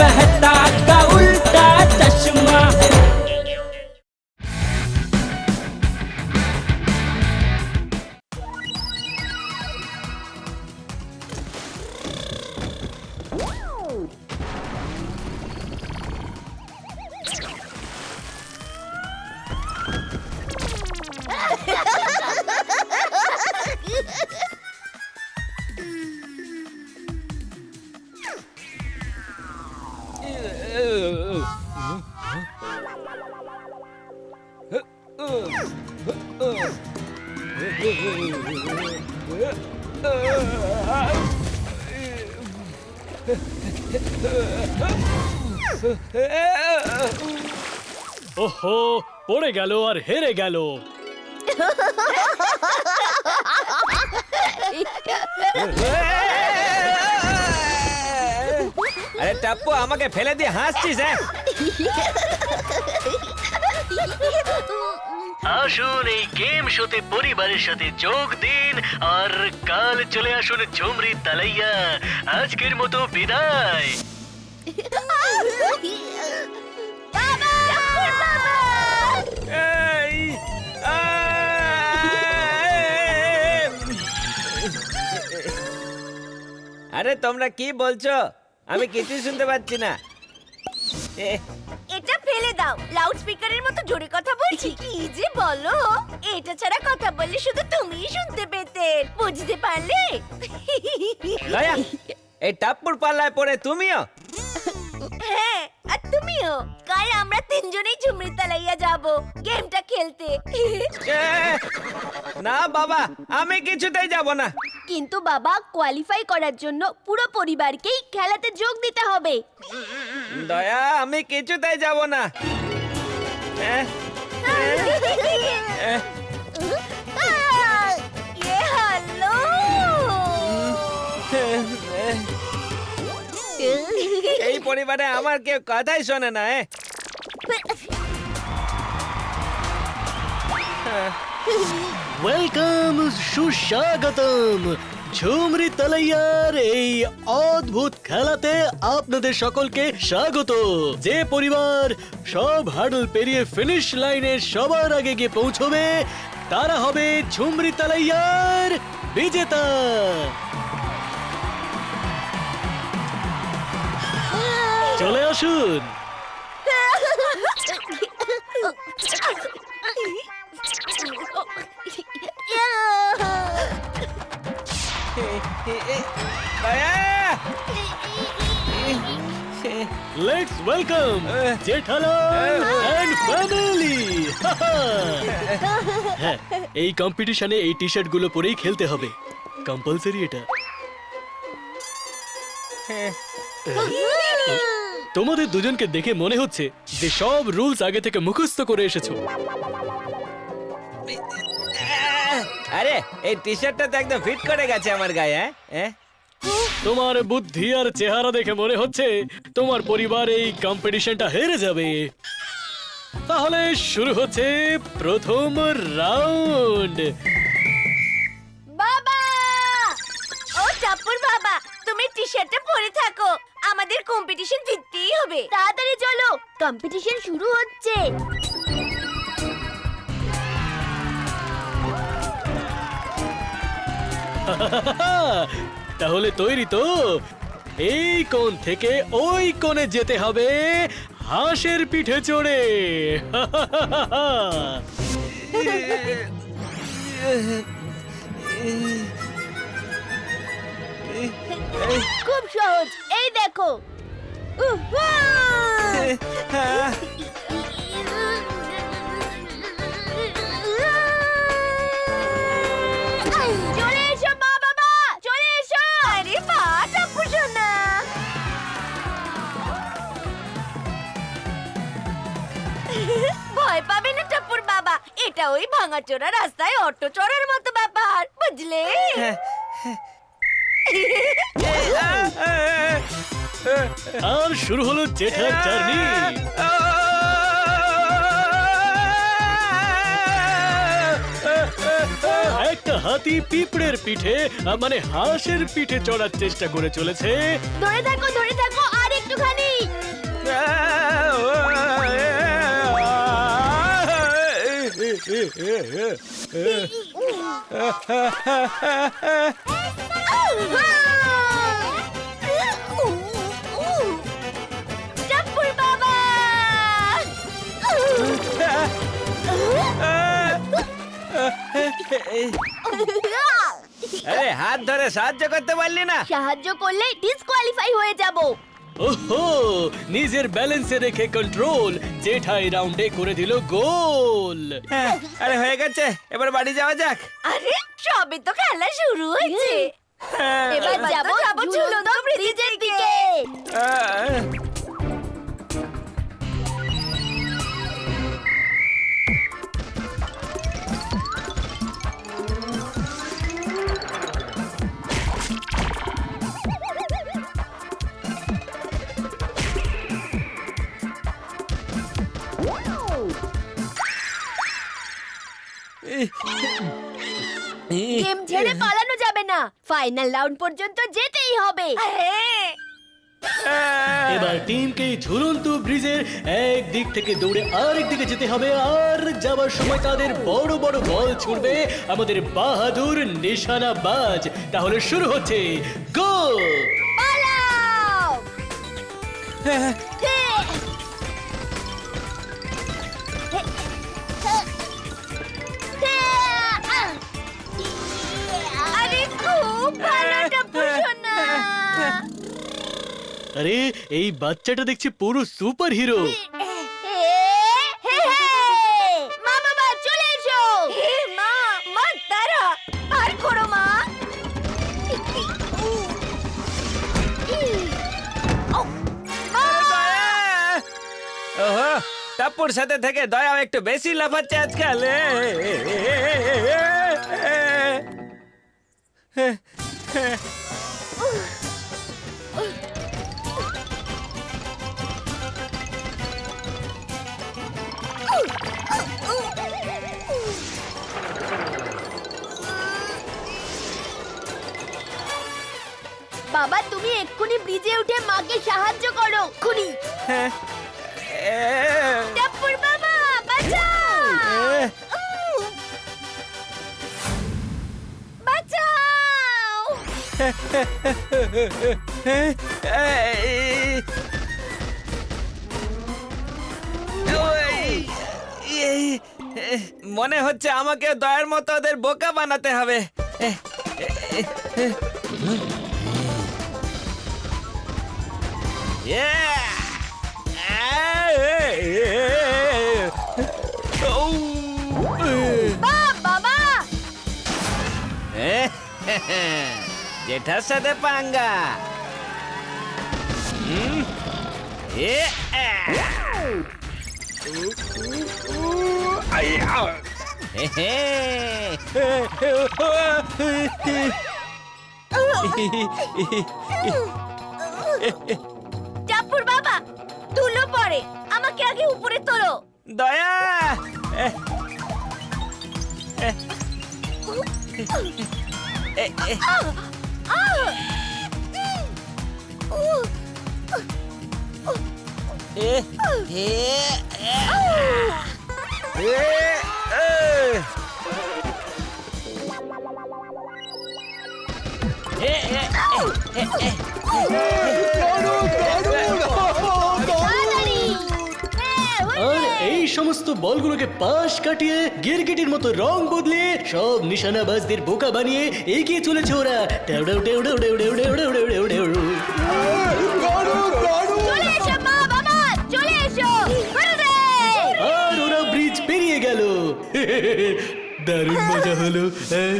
मेहता ওহো পড়ে গেল আর হেরে গেল। আরে টাপ্পু আমাকে ফেলে দিয়ে হাসছিস হ্যাঁ? আসুন এই গেম শোতে পরিবারের সাথে যোগ দিন। আর কাল চলে আসুন ঝুমরি তালাইয়া। আজকের মতো বিদায়। আরে, তোমরা কি বলছো? আমি কিছুই শুনতে পাচ্ছি না। এটা ফেলে দাও। লাউড স্পিকারের মতো জোরে কথা বলছি। কি যে বলো। এটা ছাড়া কথা বললে শুধু তুমিই শুনতে পেতে। বুঝতে পারলে? দয়া এই টাপ্পুর পাল্লায় পড়ে তুমিও? হ্যাঁ আর তুমিও। কাল আমরা তিনজনেই ঝুমরি তালাইয়া যাব গেমটা খেলতে। না বাবা আমি কিছুতেই যাব না। কিন্তু বাবা কোয়ালিফাই করার জন্য পুরো পরিবারকেই খেলাতে যোগ দিতে হবে। দয়া আমি কিছুতেই যাব না। এ, এ, এ হ্যালো এই পরিবারে আমার কেউ কথাই শোনে না। ওয়েলকাম সুস্বাগতম। ঝুমরি তালাইয়ার এই অদ্ভুত খেলাতে আপনাদের সকলকে স্বাগত। যে পরিবার সব হার্ডল পেরিয়ে ফিনিশ লাইনের সবার আগে গিয়ে পৌঁছবে, তারা হবে ঝুমরি তালাইয়ার বিজেতা। চলে আসুন। Let's welcome Jethalal and family হ্যাঁ এই কম্পিটিশনে এই টি শার্টগুলো পরেই খেলতে হবে। কম্পালসারি এটা। তোমাদের দুজনকে দেখে মনে হচ্ছে যে সব রুলস আগে থেকে মুখস্থ করে এসেছ। আরে এই টি শার্টটা তো একদম ফিট করে গেছে আমার গায়ে হ্যাঁ? হ্যাঁ? তোমার বুদ্ধি আর চেহারা দেখে মনে হচ্ছে তোমার পরিবার এই কম্পিটিশনটা হেরে যাবে। তাহলে শুরু হচ্ছে প্রথম রাউন্ড বাবা! ও টাপুর বাবা তুমি টি শার্টটা পরে থাকো। আমাদের কম্পিটিশন জিততেই হবে। তাড়াতাড়ি চলো কম্পিটিশন শুরু হচ্ছে। তাহলে তৈরি তো। এই কোণ থেকে ওই কোণে যেতে হবে হাঁসের পিঠে চড়ে। খুব সহজ। এই দেখো। এটা ওই ভাঙাচোরা রাস্তায় অটো চড়ার মতো ব্যাপার বুঝলে? আর শুরু হলো জেঠার জার্নি। একটা হাতি পিঁপড়ের পিঠে মানে হাঁসের পিঠে চড়ার চেষ্টা করে চলেছে। ধরে থাকো ধরে থাকো। টাপ্পুর বাবা আরে হাত ধরে সাহায্য করতে পারলি না সাহায্য করলে ডিসকোয়ালিফাই হয়ে যাব ওহো নিজের ব্যালেন্সে রেখে কন্ট্রোল জেঠাই রাউন্ডে করে দিল গোল। হ্যাঁ, আরে হয়ে গেছে এবার বাড়ি যাওয়া যাক। আরে সবে তো খেলা শুরু হয়েছে। এবার যাব যাব ঝুলন্ত ব্রিজের দিকে। আহ, ফাইনাল রাউন্ড পর্যন্ত যেতেই হবে। এবার টিমকে ঝুলন্ত ব্রিজের এক দিক থেকে দৌড়ে আরেক দিকে যেতে হবে আর যাবার সময় তাদের বড় বড় বল ছুড়বে আমাদের বাহাদুর নিশানা বাজ তাহলে শুরু হচ্ছে গো আরে এই বাচ্চাটা দেখছি পুরো সুপার হিরো আর টাপ্পুর সাথে থেকে দয়াও একটু বেশি লাফাচ্ছে আজকাল এ, বাবা তুমি এক্ষুনি ব্রিজে উঠে মাকে সাহায্য করো খুনি টাপ্পুর বাবা বাঁচাও! এ, বাঁচাও! এই, ওই, এই, এ, মনে হচ্ছে আমাকে দয়ার মতো ওদের বোকা বানাতে হবে। Yeah! À, ê, ê, ê. Ô, ê. Ba, বাবা জেঠার সাথে পাঙ্গা হুম? এ, আ। হে, হে। পারে আমাকে আগে উপরে তোলো দয়া এহ, এহ, এহ, এহ, আহ! আহ! উহ! এহ, এহ, এহ, এহ, এহ। এহ, এহ, এহ, এহ, এহ, এহ, এই সমস্ত বলগুলোকে পাশ কাটিয়ে গিরগিটির মতো রং বদলে সব নিশানাবাজদের বোকা বানিয়ে এগিয়ে চলেছে ওরা টেউডেউ। চলে এসো মা বাবা চলে আর ওরা ব্রিজ পেরিয়ে গেল দারুণ মজা হলো হ্যাঁ